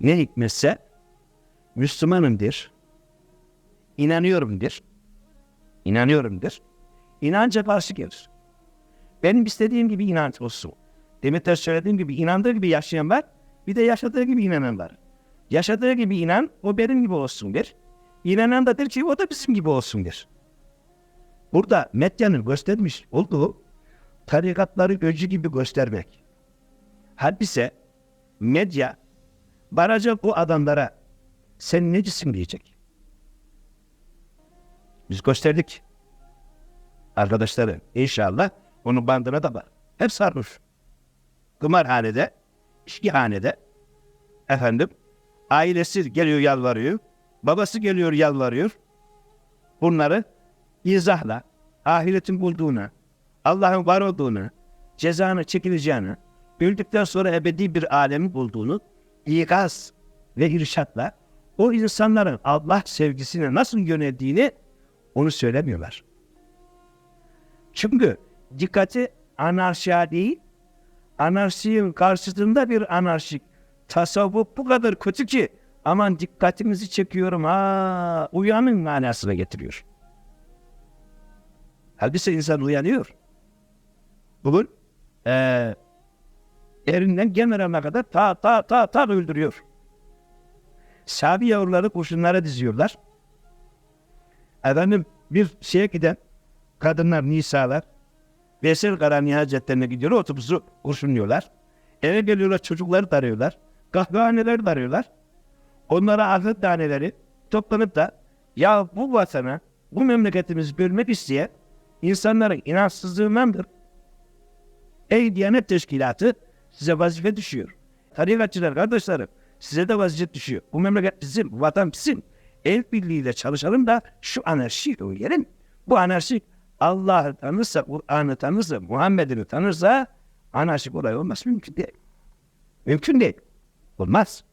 ne hikmetse Müslümanımdır, inanıyorumdur, inanıyorumdur, inanca karşı gelir. Benim istediğim gibi inanç olsun. Demeter söylediğim gibi inandığı gibi yaşayan var, bir de yaşadığı gibi inanan var. Yaşadığı gibi inan, o benim gibi olsun der. İnanan da der ki o da bizim gibi olsun der. Burada medyanın göstermiş olduğu tarikatları öcü gibi göstermek. Halbuki medya varacak bu adamlara sen necisin diyecek. Biz gösterdik. Arkadaşları inşallah onun bandına da var. Hep sarhoş. Kumarhanede, işkihanede efendim ailesi geliyor yalvarıyor. Babası geliyor yalvarıyor. Bunları izahla, ahiretin bulduğuna, Allah'ın var olduğunu, cezanı çekileceğini, öldükten sonra ebedi bir alemi bulduğunu ikaz ve irşatla o insanların Allah sevgisine nasıl yöneldiğini onu söylemiyorlar. Çünkü dikkati anarşiye değil, anarşinin karşısında bir anarşik tasavvuf bu kadar kötü ki aman dikkatinizi çekiyorum ha uyanın manasına getiriyor. Halbuki insan uyanıyor. Bugün eee erinden Gemeren'e kadar ta ta ta ta öldürüyor. Sabi yavruları kurşunlara diziyorlar. Efendim bir şeye giden kadınlar, nisalar Veysel Kara Nihacetlerine gidiyor, otobüsü kurşunluyorlar. Eve geliyorlar, çocukları darıyorlar. Kahvehaneleri darıyorlar. Onlara ahiret taneleri toplanıp da ya bu vatana, bu memleketimizi bölmek isteyen insanların inançsızlığındandır. Ey Diyanet Teşkilatı size vazife düşüyor. Tarikatçılar kardeşlerim size de vazife düşüyor. Bu memleket bizim, bu vatan bizim. El birliğiyle çalışalım da şu anarşiyi önleyelim. Bu anarşik Allah'ı tanırsa, Kur'an'ı tanırsa, Muhammed'ini tanırsa anarşik olay olmaz. Mümkün değil. Mümkün değil. Olmaz.